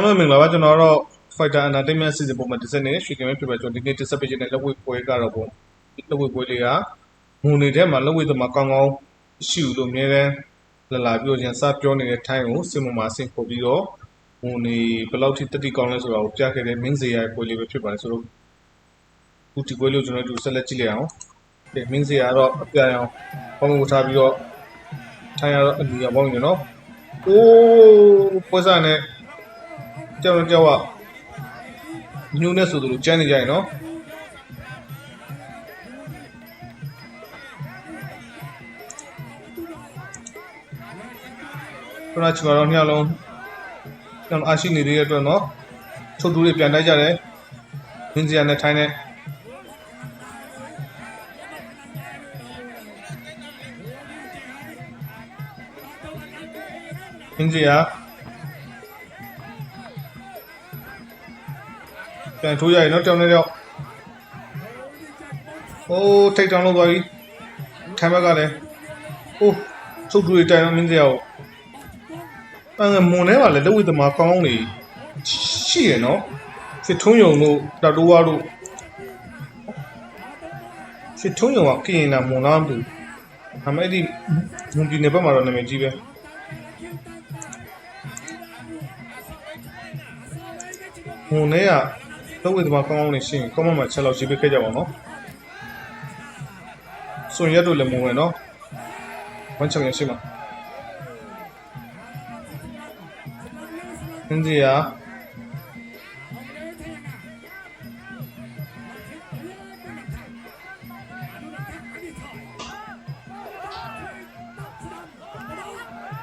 အားလုံးမင်္ဂလာပါကျွန်တော်ကတော့ Fighter Entertainment စီစဉ်ပုံမှန်တစ်စက်နဲ့ရွှေကင်မဲဖြစ်ပါကျွန်တော်ဒီနေ့တစ်ဆက်ပေးခြင်းနဲ့လက်ဝဲပွဲကတော့ပေါ့လက်ဝဲပွဲလေးကငုံနေတဲ့မှာလက်ဝဲသမားကောင်းကောင်းရှိဘူးလို့အများတန်းလာလာပြောခြင်းစပြောနေတဲ့ထိုင်းကိုစင်မမှာဆင်ပို့ပြီးတော့ငုံနေဘယ်လောက်ထိတတိကောင်းလဲဆိုတာကိုပြခဲ့တဲ့မင်းစရာပွဲလေးပဲဖြစ်ပါတယ်ဆိုတော့ခုဒီပွဲလေးကိုကျွန်တော်တို့ဆက်လက်ကြည့်လိုက်အောင်ဒီမင်းစရာကတော့အပြာရောင်ပေါင်းဖို့ထားပြီးတော့ထိုင်းကတော့အနီရောင်ပေါင်းနေနော်အိုးပွဲစားနဲ့ ကြောက်တော့ကြောက်ကညိုးနေဆိုသလိုကျန်းနေကြရင်နော်ခဏချီတော့ညလုံးကျွန်တော်အရှိနေသေးတဲ့အတွက်နော်ထုတ်တူတွေပြန်တိုက်ကြတယ်မင်းစရာနဲ့ထိုင်းနဲ့မင်းစရာ ပြန်ထိုးရရင်တော့တောင်းနေတော့ဟိုးထိတ်တောင်းလို့သွားပြီထိုင်ဘက်ကလည်းဟိုးသုတ်တူတွေတိုင်တော့မင်းစရာကိုအဲမွန်ထဲမှာလည်းလက်ဝိသမားကောင်းကောင်းနေရှိရနော်စစ်ထုံးယုံတို့တတိုးဝါတို့စစ်ထုံးယုံကကရင်နာမွန်လားမသိဘူးအမေဒီမွန်ပြည်နယ်ဘက်မှာတော့နာမည်ကြီးပဲမွန်ထဲက လောက်ဝေးသမားကောင်းကောင်းနေရှင်းကောင်းမမှာချက်လောက်ရေးပေးခဲ့ကြပါအောင်နော်စွန်ရက်တို့လည်းမဝင်နော်ဝမ်းချောင်ရရှိမှာအင်းကြီးယာ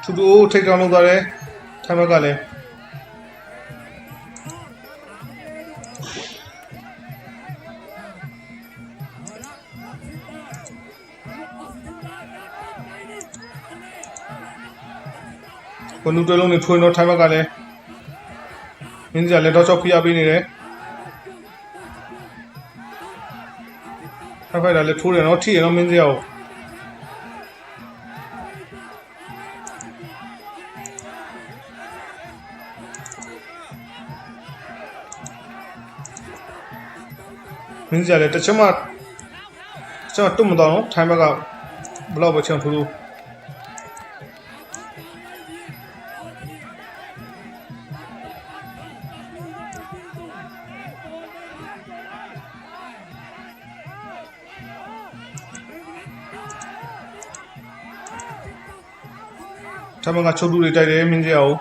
သူတို့ထိတ်တောင်းလို့သွားတယ်ထိုင်ဘက်ကလည်း ဘလူတွဲလုံးနဲ့ထွင်းတော့ထိုင်ဘက်ကလည်းမင်းကြီးကလည်းတော့ချောက်ဖိအားပေးနေတယ်ထိုင်ဘက်ကလည်းထိုးတယ်နော်ထိရနော်မင်းကြီးကိုမင်းကြီးကလည်းတစ်ချက်မှတစ်ချက်မှတွတ်မတော့နော်ထိုင်ဘက်ကဘလောက်ပဲချန်ထိုးလို့ ထမကချုပ်တူတွေတိုက်တယ်မင်းကြီးအောင်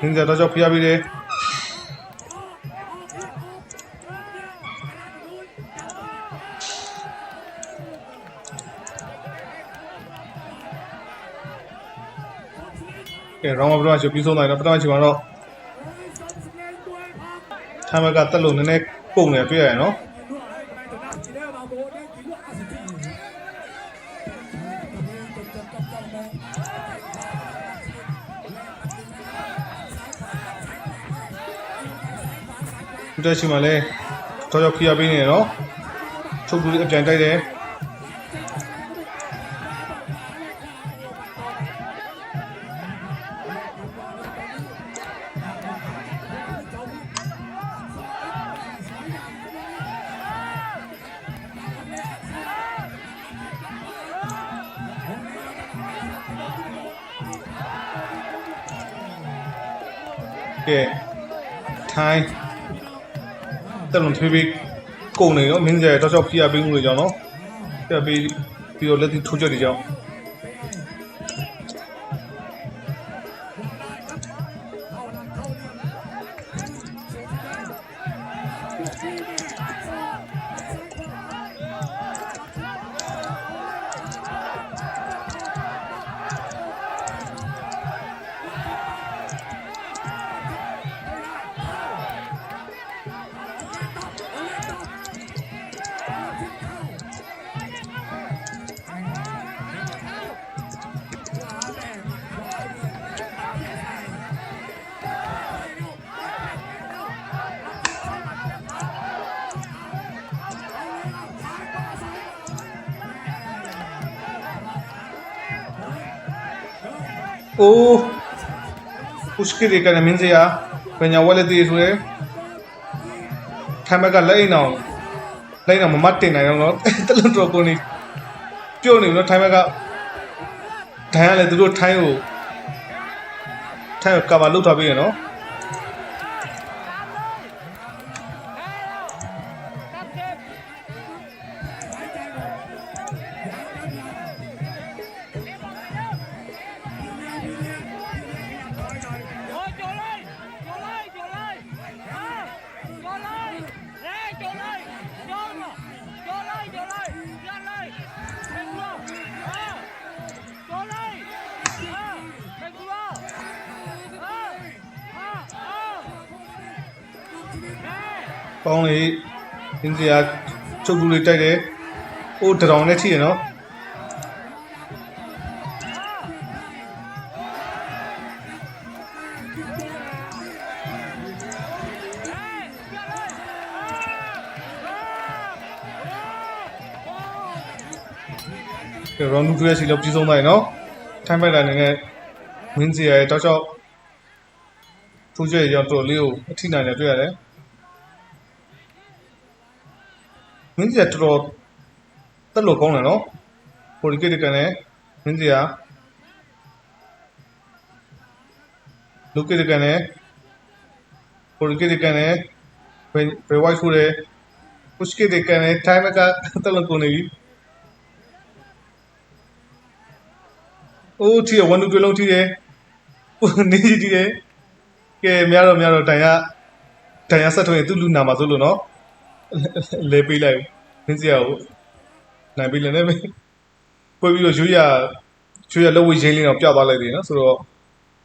မင်းကြီးတော့ကြောက်ဖျားပြီးတယ်ကဲရောင်းမပထမချုပ်ပြီးဆုံးသွားတယ်ပထမချုပ်မှာတော့ ထိုင်ဘက်ကတက်လို့နည်းနည်းပုံနေတွေ့ရတယ်နော်ဒီတက်ရှိမှလဲထောက်ရောက်ခီးရပေးနေတယ်နော်ချုပ်တူလေးအပြန်တိုက်တယ် ကဲထိုင်းတက်လုံးထွေးပြီးကုန်နေတော့မင်းကြီးတော့ကြောက်ခီးရပေးမှုတွေကြောင့်နော်ပြပြီးပြီးတော့လက်တီထိုးချက်တွေကြောင့် အိုးပုစကီတွေကလည်းမင်းစရာပညာဝက်လက်သေးဆိုရယ်ထိုင်ဘက်ကလက်အိမ်အောင်လက်အိမ်အောင်မမတ်တင်နိုင်တော့တော့တလွတ်တော့ကိုနေပြုတ်နေလို့ထိုင်ဘက်ကဒိုင်ရလေသူတို့ထိုင်းကိုထိုင်းကိုကဘာလုထားပေးရနော် ပေါင်းလေးမင်းစရာချုပ်တူလေးတိုက်တယ်အိုးတရောင်နဲ့ထိရနော်ကဲ round 2ရဲ့စီလောက်ပြီးဆုံးသွားရင်နော်ထိုင်းပိုက်တာအနေနဲ့ဝင်းစီရဲ့တောက်ချောက်ထိုးချက်ရောက်တော့လေးကိုအထိနိုင်တယ်တွေ့ရတယ် ဝင်းစီကတော်တော်တက်လို့ကောင်းတယ်နော်ပိုလီကစ်တကန်နဲ့ဝင်းစီကလူကစ်တကန်နဲ့ပိုလီကစ်တကန်နဲ့ဘယ်ဘယ်ဝိုက်ထိုးတယ်ပုစကစ်တကန်နဲ့ထိုင်းဘက်ကတက်လို့ကုန်နေပြီအိုးထီရ1 2 2လုံးထီတယ်နေကြီး လူနာမှာဆိုလို့နော်လဲပေးလိုက်မင်းစရာကိုနိုင်ပေးလည်းနဲ့ပဲပွဲပြီးတော့ရွရရွရလက်ဝဲရင်းလေးတော့ပြသွားလိုက်တယ်နော်ဆိုတော့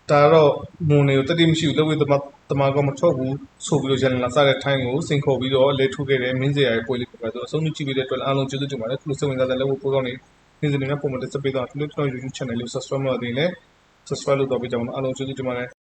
ဒါတော့မွန်တွေကိုတတိမရှိဘူးလက်ဝဲသမားတမားကမထွက်ဘူးဆိုပြီးတော့ရန်လာစားတဲ့ထိုင်းကိုစင်ခေါ်ပြီးတော့လဲထုတ်ခဲ့တယ်မင်းစရာရဲ့ပွဲလေးပဲဆိုတော့အဆုံးကြည့်ပြီးတဲ့အတွက်အားလုံးကျေးဇူးတင်ပါတယ်ခုလိုစိတ်ဝင်စားတဲ့လက်ဝဲပိုးကောင်းနေနေ့စဉ်နဲ့ပုံမှန်တက်စပေးတော့ဒီလိုကျွန်တော် YouTube channel လေး subscribe လုပ်နေတယ် subscribe လုပ်တော့ပေးကြအောင်အားလုံးကျေးဇူးတင်ပါတယ်